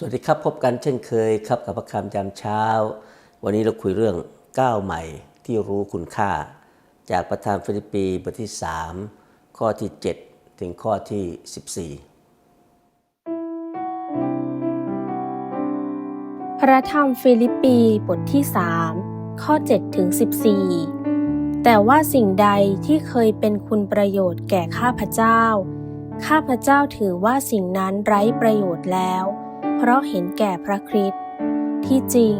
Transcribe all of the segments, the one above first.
สวัสดีครับ พบกันเช่นเคยครับกับพระคำยามเช้า วันนี้เราคุยเรื่องก้าวใหม่ที่รู้คุณค่า จากประธานฟิลิปปีบทที่ 3 ข้อที่ 7 ถึงข้อที่ 14 พระธรรมฟิลิปปีบทที่ 3 ข้อ 7 ถึง 14 แต่ว่าสิ่งใดที่เคยเป็นคุณประโยชน์แก่ข้าพเจ้า ข้าพเจ้าถือว่าสิ่งนั้นไร้ประโยชน์แล้ว เพราะเห็นแก่พระคริสต์ที่จริง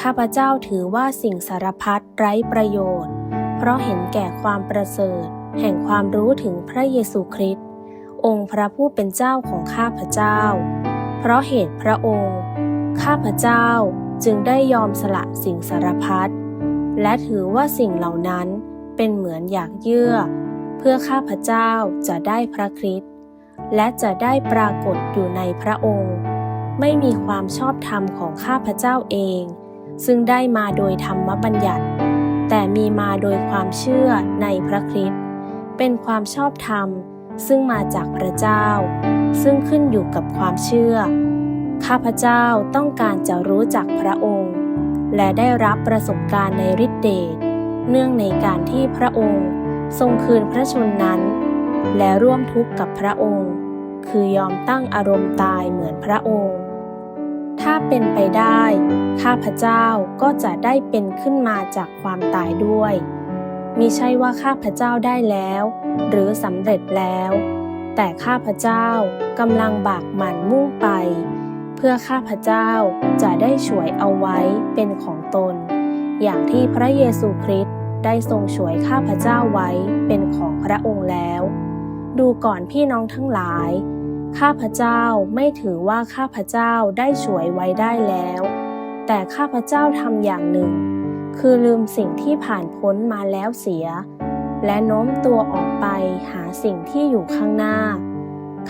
ข้าพเจ้าถือว่าสิ่งสารพัดไร้ประโยชน์ เพราะเห็นแก่ความประเสริฐ แห่งความรู้ถึงพระเยซูคริสต์องค์พระผู้เป็นเจ้าของข้าพเจ้า เพราะเหตุพระองค์ ข้าพเจ้าจึงได้ยอมสละสิ่งสารพัดและถือว่าสิ่งเหล่านั้นเป็นเหมือนอยากเยื่อ เพื่อข้าพเจ้าจะได้พระคริสต์และจะได้ปรากฏอยู่ในพระองค์ ไม่มีความชอบธรรมของข้าพเจ้าเอง ซึ่งได้มาโดยธรรมบัญญัติ แต่มีมาโดยความเชื่อในพระคริสต์เป็นความชอบธรรมซึ่งมาจากพระเจ้า ซึ่งขึ้นอยู่กับความเชื่อ ข้าพเจ้าต้องการจะรู้จักพระองค์ และได้รับประสบการณ์ในฤทธิเดชเนื่องในการที่พระองค์ทรงคืนพระชนนั้น และร่วมทุกข์กับพระองค์ คือยอมตั้งอารมณ์ตายเหมือนพระองค์ ถ้าเป็นไปได้ ข้าพเจ้าก็จะได้เป็นขึ้นมาจากความตายด้วยมิใช่ว่าข้าพเจ้าได้แล้ว หรือสำเร็จแล้ว แต่ข้าพเจ้ากำลังบากหมั่นมุ่งไป เพื่อข้าพเจ้าจะได้ช่วยเอาไว้เป็นของตน อย่างที่พระเยซูคริสต์ได้ทรงช่วยข้าพเจ้าไว้เป็นของพระองค์แล้ว ดูก่อนพี่น้องทั้งหลาย ข้าพเจ้าไม่ถือว่าข้าพเจ้าได้ช่วยไว้ได้แล้ว แต่ข้าพเจ้าทำอย่างหนึ่ง คือลืมสิ่งที่ผ่านพ้นมาแล้วเสีย และโน้มตัวออกไปหาสิ่งที่อยู่ข้างหน้า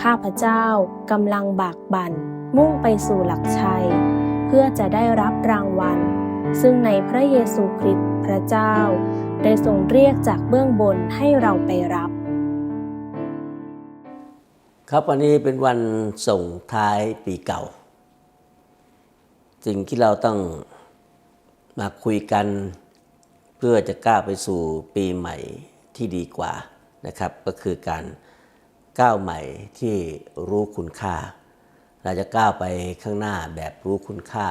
ข้าพเจ้ากำลังบากบั่นมุ่งไปสู่หลักชัย เพื่อจะได้รับรางวัล ซึ่งในพระเยซูคริสต์พระเจ้า ได้ทรงเรียกจากเบื้องบนให้เราไปรับ ครับวันนี้เป็นวันส่งท้ายปีเก่า สิ่งที่เราต้องมาคุยกัน เพื่อจะก้าวไปสู่ปีใหม่ที่ดีกว่านะครับ ก็คือการก้าวใหม่ที่รู้คุณค่า เราจะก้าวไปข้างหน้าแบบรู้คุณค่า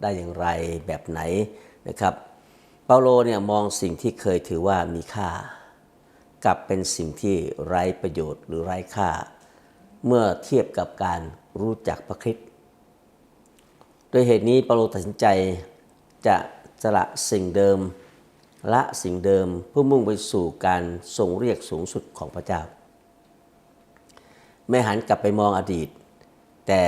ได้อย่างไรแบบไหนนะครับ เปาโลเนี่ยมองสิ่งที่เคยถือว่ามีค่า กลับเป็นสิ่งที่ไร้ประโยชน์หรือไร้ค่า เมื่อเทียบกับการรู้จักพระคริสต์โดยเหตุนี้เปาโลตัดสินใจจะสละสิ่งเดิมละสิ่งเดิมเพื่อมุ่งไปสู่การทรงเรียกสูงสุดของพระเจ้า ไม่หันกลับไปมองอดีต แต่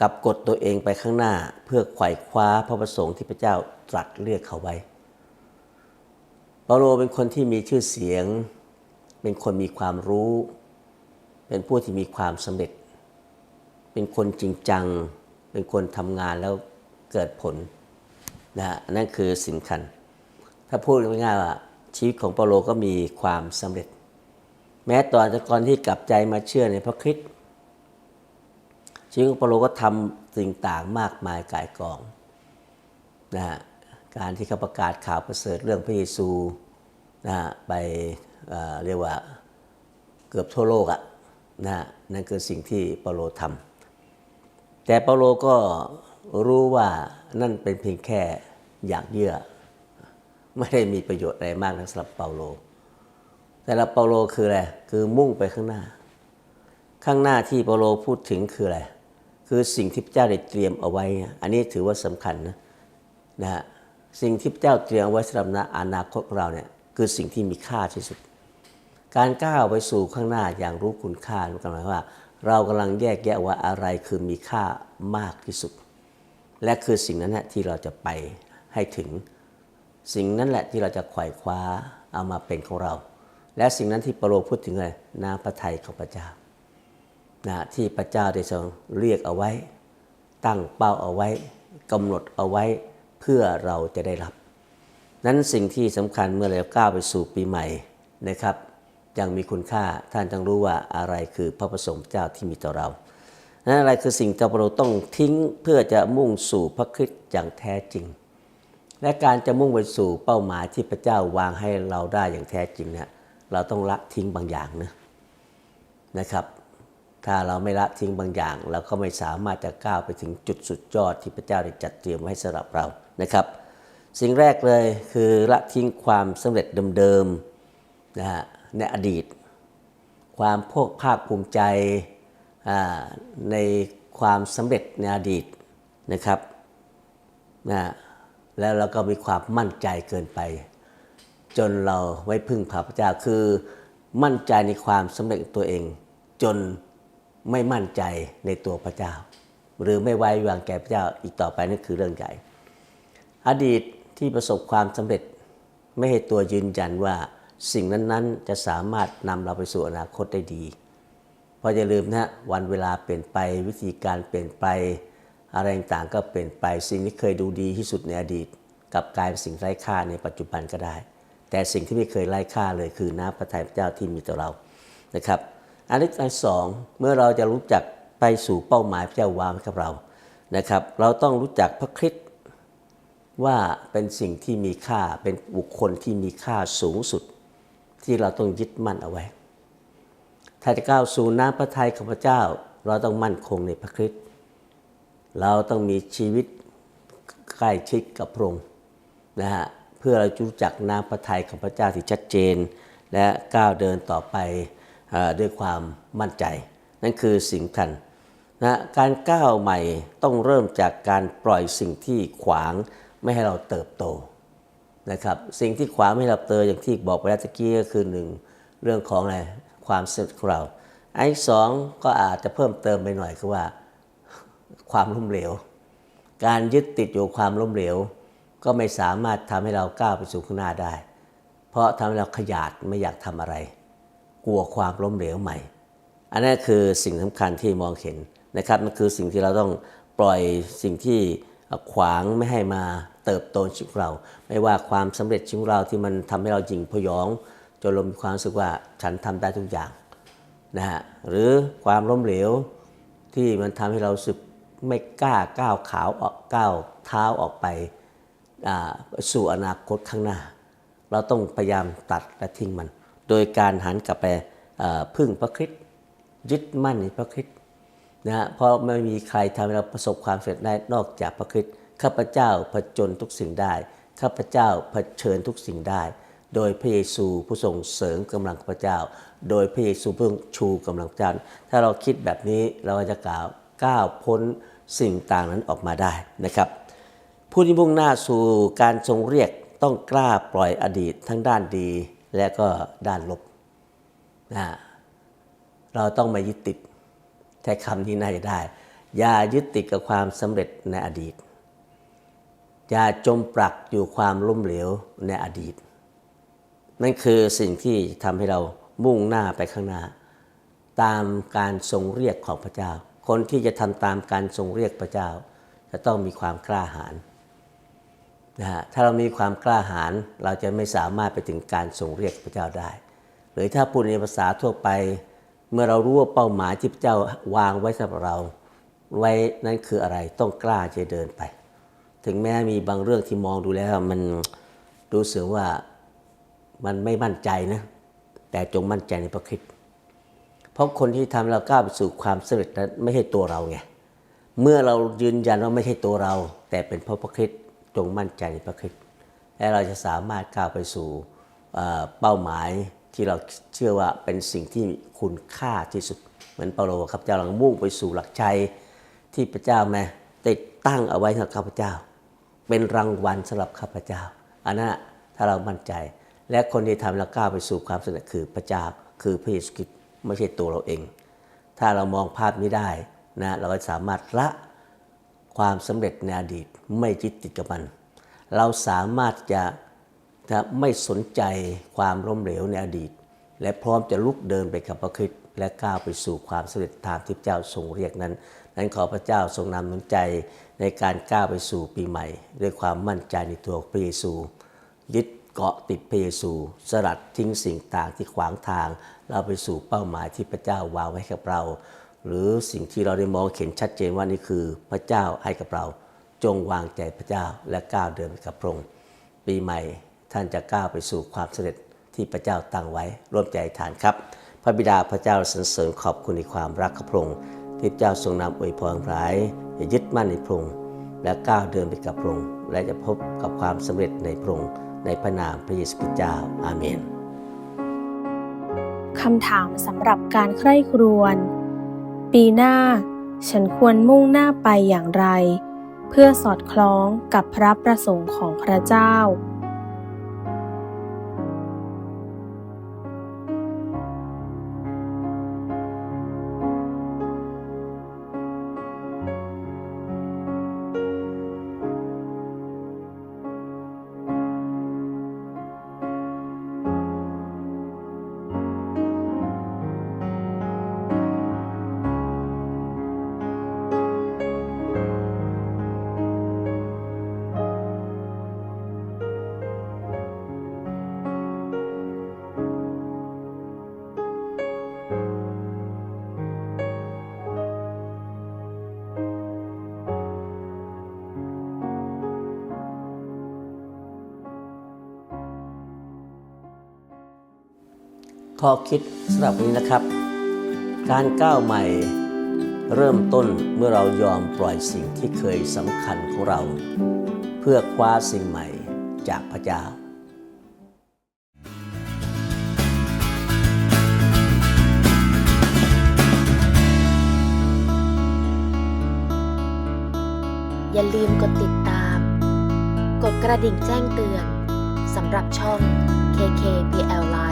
กลับกดตัวเองไปข้างหน้าเพื่อไขว่คว้าพระประสงค์ที่พระเจ้าตรัสเรียกเขาไว้เปาโลเป็นคนที่มีชื่อเสียง เป็นคนมีความรู้ เป็นผู้ที่มีความสำเร็จ เป็นคนจริงจัง เป็นคนทำงานแล้วเกิดผลนะนั่นคือสิ่งคัญ ถ้าพูดง่ายๆว่าชีวิตของเปาโลก็มีความสำเร็จ แม้ตอนก่อนที่กลับใจมาเชื่อในพระคริสต์ชีวิตของเปาโลก็ทำสิ่งต่างมากมายกายกองนะฮะการที่เขาประกาศข่าวประเสริฐเรื่องพระเยซูนะฮะไปเเรียกว่าเกือบทั่วโลกอะ นะนั่นคือสิ่งที่เปาโลทำแต่เปาโลก็รู้ว่านั่นเป็นเพียงแค่อยากเยื่อ ไม่ได้มีประโยชน์อะไรมากนะสำหรับเปาโลแต่ละเปาโลคืออะไรคือมุ่งไปข้างหน้า ข้างหน้าที่เปาโลพูดถึงคืออะไรคือสิ่งที่พระเจ้าได้เตรียมเอาไว้ อันนี้ถือว่าสำคัญนะนะฮะสิ่งที่พระเจ้าเตรียมเอาไว้สำหรับอนาคตของเราเนี่ยคือสิ่งที่มีค่าที่สุด การก้าวไปสู่ข้างหน้าอย่างรู้คุณค่าหมายว่า เรากำลังแยกแยะว่าอะไรคือมีค่ามากที่สุด และคือสิ่งนั้นแหละที่เราจะไปให้ถึง สิ่งนั้นแหละที่เราจะไขว่คว้าเอามาเป็นของเรา และสิ่งนั้นที่ปโลพูดถึงอะไรน้ำพระทัยของพระเจ้านะที่พระเจ้าได้ทรงเรียกเอาไว้ ตั้งเป้าเอาไว้กำหนดเอาไว้เพื่อเราจะได้รับ นั้นสิ่งที่สำคัญเมื่อเราก้าวไปสู่ปีใหม่นะครับ ยังมีคุณค่าท่านต้องรู้ว่าอะไรคือพระประสงค์เจ้าที่มีต่อเรานั่นอะไรคือสิ่งที่เราต้องทิ้งเพื่อจะมุ่งสู่พระคริสต์อย่างแท้จริง และการจะมุ่งไปสู่เป้าหมายที่พระเจ้าวางให้เราได้อย่างแท้จริงเนี่ยเราต้องละทิ้งบางอย่างนะนะครับ ถ้าเราไม่ละทิ้งบางอย่าง เราก็ไม่สามารถจะก้าวไปถึงจุดสุดยอดที่พระเจ้าได้จัดเตรียมไว้สำหรับเรานะครับ สิ่งแรกเลยคือละทิ้งความสำเร็จเดิมๆนะฮะ ในอดีต ความพวกภาคภูมิใจในความสำเร็จในอดีตนะครับนะแล้วเราก็มีความมั่นใจเกินไป จนเราไม่พึ่งพระเจ้าคือมั่นใจในความสำเร็จตัวเอง จนไม่มั่นใจในตัวพระเจ้า หรือไม่ไว้วางใจพระเจ้าอีกต่อไปนั่นคือเรื่องใหญ่อดีตที่ประสบความสำเร็จไม่ให้ตัวยืนยันว่า สิ่งนั้นๆ จะสามารถนำเราไปสู่อนาคตได้ดี เพราะอย่าลืมนะวันเวลาเปลี่ยนไปวิธีการเปลี่ยนไป อะไรต่างก็เปลี่ยนไป สิ่งที่เคยดูดีที่สุดในอดีตกลับกลายเป็นสิ่งไร้ค่าในปัจจุบันก็ได้ แต่สิ่งที่ไม่เคยไร้ค่าเลยคือน้ำพระทัยพระเจ้าที่มีต่อเรานะครับอันที่สองเมื่อเราจะรู้จักไปสู่เป้าหมายพระเจ้าวางไว้กับเรานะครับ เราต้องรู้จักพระคริสต์ว่าเป็นสิ่งที่มีค่าเป็นบุคคลที่มีค่าสูงสุด ที่เราต้องยึดมั่นเอาไว้ ถ้าจะก้าวสู่น้ำพระทัยของพระเจ้า เราต้องมั่นคงในพระคริสต์เราต้องมีชีวิตใกล้ชิดกับพระองค์นะฮะเพื่อเราจะรู้จักน้ำพระทัยของพระเจ้าที่ชัดเจน และก้าวเดินต่อไปอด้วยความมั่นใจ นั่นคือสิ่งสำคัญนะการก้าวใหม่ต้องเริ่มจากการปล่อยสิ่งที่ขวางไม่ให้เราเติบโต นะครับสิ่งที่ขวางไม่ให้เราเติบโตอย่างที่บอกไปแล้วตะกี้ก็คือหนึ่งเรื่องของอะไรความสำเร็จของเราอันที่สองก็อาจจะเพิ่มเติมไปหน่อยคือว่าความล้มเหลว การยึดติดอยู่ความล้มเหลว ก็ไม่สามารถทำให้เราก้าวไปสู่ข้างหน้าได้ เพราะทำให้เราขยาดไม่อยากทำอะไร กลัวความล้มเหลวใหม่ อันนั้คือสิ่งสำคัญที่มองเห็นนะครับมันคือสิ่งที่เราต้องปล่อยสิ่งที่ขวางไม่ให้มา เติบโตชีวิตของเรา ไม่ว่าความสำเร็จชีวิตของเราที่มันทำให้เราหยิ่งพยองจนเรามีความรู้สึกว่าฉันทำได้ทุกอย่างนะฮะหรือความล้มเหลวที่มันทำให้เราสึกไม่กล้าก้าวขาวออกก้าวเท้าออกไปสู่อนาคตข้างหน้า เราต้องพยายามตัดและทิ้งมัน โดยการหันกลับไปพึ่งพระคริสต์ยึดมั่นในพระคริสต์นะฮะเพราะไม่มีใครทำให้เราประสบความสำเร็จได้นอกจากพระคริสต์ ข้าพเจ้าผจญทุกสิ่งได้ ข้าพเจ้าเผชิญทุกสิ่งได้ โดยพระเยซูผู้ทรงเสริมกำลังข้าพเจ้า โดยพระเยซูผู้ทรงชูกำลังข้าพเจ้า ถ้าเราคิดแบบนี้เราจะกล่าวก้าวพ้นสิ่งต่างนั้นออกมาได้นะครับ ผู้ที่มุ่งหน้าสู่การทรงเรียกต้องกล้าปล่อยอดีตทั้งด้านดีและก็ด้านลบนะเราต้องไม่ยึดติดใช้คำนี้น่าจะได้ อย่ายึดติดกับความสำเร็จในอดีต อย่าจมปลักอยู่ความล้มเหลวในอดีต นั่นคือสิ่งที่ทำให้เรามุ่งหน้าไปข้างหน้า ตามการทรงเรียกของพระเจ้า คนที่จะทำตามการทรงเรียกพระเจ้า จะต้องมีความกล้าหาญนะฮะถ้าเรามีความกล้าหาญเราจะไม่สามารถไปถึงการทรงเรียกพระเจ้าได้ หรือถ้าพูดในภาษาทั่วไป เมื่อเรารู้ว่าเป้าหมายที่พระเจ้าวางไว้สำหรับเรา ไว้นั่นคืออะไรต้องกล้าจะเดินไป ถึงแม้มีบางเรื่องที่มองดูแล้วมันรู้สึกว่ามันไม่มั่นใจนะ แต่จงมั่นใจในพระคริสต์เพราะคนที่ทำเราก้าวไปสู่ความสำเร็จนั้นไม่ใช่ตัวเราไงเมื่อเรายืนยันว่าไม่ใช่ตัวเรา แต่เป็นเพราะพระคริสต์จงมั่นใจในพระคริสต์และเราจะสามารถก้าวไปสู่เป้าหมายที่เราเชื่อว่าเป็นสิ่งที่คุณค่าที่สุดเหมือนเปาโลครับเจ้าหลังมุ่งไปสู่หลักชัยที่พระเจ้าแม่ติดตั้งเอาไว้สำหรับข้าพเจ้า เป็นรางวัลสำหรับข้าพเจ้า อันนั้นถ้าเรามั่นใจ และคนที่ทำแล้วก้าวไปสู่ความสำเร็จคือพระเจ้าคือพระเยซูคริสต์ไม่ใช่ตัวเราเอง ถ้าเรามองภาพนี้ได้นะเราก็สามารถละความสำเร็จในอดีตไม่ยึดติดกับมัน เราสามารถจะจะไม่สนใจความล้มเหลวในอดีต และพร้อมจะลุกเดินไปกับพระคริสต์และก้าวไปสู่ความสำเร็จตามที่เจ้าทรงเรียกนั้น นั้นขอพระเจ้าทรงนำหนุนใจในการก้าวไปสู่ปีใหม่ ด้วยความมั่นใจในตัวพระเยซู ยึดเกาะติดพระเยซู สลัดทิ้งสิ่งต่างที่ขวางทาง เราไปสู่เป้าหมายที่พระเจ้าวางไว้กับเรา หรือสิ่งที่เราได้มองเห็นชัดเจนว่านี่คือพระเจ้าให้กับเรา จงวางใจพระเจ้าและก้าวเดินไปกับพระองค์ปีใหม่ท่านจะก้าวไปสู่ความสำเร็จที่พระเจ้าตั้งไว้ร่วมใจฐานครับ พระบิดาพระเจ้าสรรเสริญขอบคุณในความรักของพระองค์ ที่เจ้าทรงนำอวยพรร้ายอย่ายึดมั่นในพระองค์และก้าวเดินไปกับพระองค์และจะพบกับความสำเร็จในพระองค์ในพระนามพระเยซูคริสต์เจ้าอาเมนคำถามสำหรับการใคร่ครวญปีหน้าฉันควรมุ่งหน้าไปอย่างไร เพื่อสอดคล้องกับพระประสงค์ของพระเจ้า ข้อคิดสำหรับวันนี้นะครับ การก้าวใหม่เริ่มต้นเมื่อเรายอมปล่อยสิ่งที่เคยสำคัญของเรา เพื่อคว้าสิ่งใหม่จากพระเจ้าอย่าลืมกดติดตาม กดกระดิ่งแจ้งเตือนสำหรับช่อง KKBL Live